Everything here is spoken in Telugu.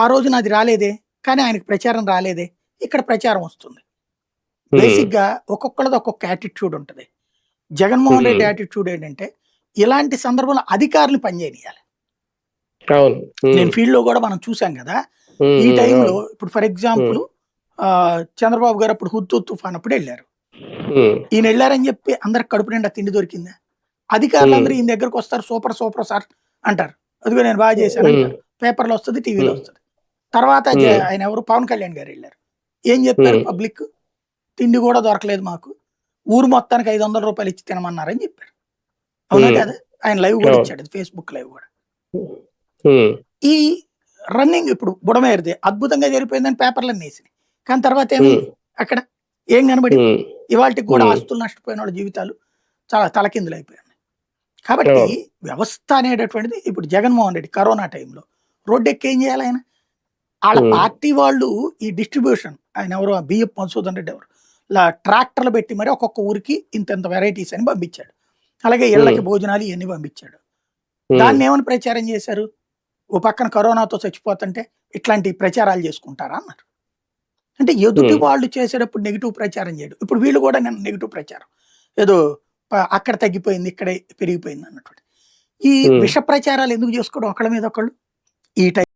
ఆ రోజున అది రాలేదే కానీ ఆయనకు ప్రచారం రాలేదే ఇక్కడ ప్రచారం వస్తుంది. బేసిక్గా ఒక్కొక్కళ్ళది ఒక్కొక్క యాటిట్యూడ్ ఉంటుంది. జగన్మోహన్ రెడ్డి. యాటిట్యూడ్ ఏంటంటే ఇలాంటి సందర్భంలో అధికారులు పనిచేయాలి నేను ఫీల్డ్లో కూడా మనం చూసాం కదా ఈ టైంలో. ఇప్పుడు ఫర్ ఎగ్జాంపుల్ చంద్రబాబు గారు అప్పుడు హుద్దు తుఫాన్ అప్పుడు వెళ్ళారు. ఈయన వెళ్ళారని చెప్పి అందరికి కడుపు నిండా తిండి దొరికిందా? అధికారులు అందరూ ఈయన దగ్గరకు వస్తారు సూపర్ సూపర్ సార్ అంటారు. అదిగో నేను బాగా చేశాను అంటారు. పేపర్లో వస్తుంది టీవీలో. వస్తుంది. తర్వాత. ఆయన ఎవరు? పవన్ కళ్యాణ్ గారు వెళ్ళారు. ఏం చెప్పారు. పబ్లిక్? తిండి కూడా దొరకలేదు మాకు. ఊరు మొత్తానికి ఐదు వందల రూపాయలు ఇచ్చి తినమన్నారని చెప్పారు. అవునా. కదా? ఆయన లైవ్ కూడా. ఇచ్చాడు ఫేస్బుక్ లైవ్ కూడా. ఈ రన్నింగ్ ఇప్పుడు బుడమేరిది అద్భుతంగా జరిగిపోయిందని పేపర్లన్నీ వేసినాయి. కానీ తర్వాత ఉమ్, అక్కడ ఏం కనబడి ఇవాళకి కూడా. ఆస్తులు నష్టపోయిన వాళ్ళ జీవితాలు చాలా తలకిందులు అయిపోయాయి కాబట్టి. వ్యవస్థ అనేటటువంటిది ఇప్పుడు జగన్మోహన్ రెడ్డి కరోనా టైంలో రోడ్డు ఎక్కి ఏం చేయాలి ఆయన? వాళ్ళ. పార్టీ వాళ్ళు ఈ డిస్ట్రిబ్యూషన్ ఆయన ఎవరు? బిఎఫ్ మధుసూదన్ రెడ్డి ఎవరు? ఇలా ట్రాక్టర్లు పెట్టి మరి ఒక్కొక్క ఊరికి ఇంత ఇంత వెరైటీస్ అని పంపించాడు. అలాగే ఇళ్ళకి. భోజనాలు ఇవన్నీ పంపించాడు. దాన్ని ఏమని ప్రచారం చేశారు? ఓ పక్కన కరోనాతో చచ్చిపోతుంటే ఇట్లాంటి ప్రచారాలు చేసుకుంటారా అన్నారు. అంటే ఎదుటి. వాళ్ళు చేసేటప్పుడు నెగిటివ్ ప్రచారం చేయడు. ఇప్పుడు వీళ్ళు కూడా నేను నెగిటివ్ ప్రచారం. ఏదో అక్కడ తగ్గిపోయింది ఇక్కడే పెరిగిపోయింది అన్నటువంటి. ఈ. విష ప్రచారాలు ఎందుకు చేసుకోవడం? ఒకళ్ళ మీద ఒకళ్ళు? ఈ టైప్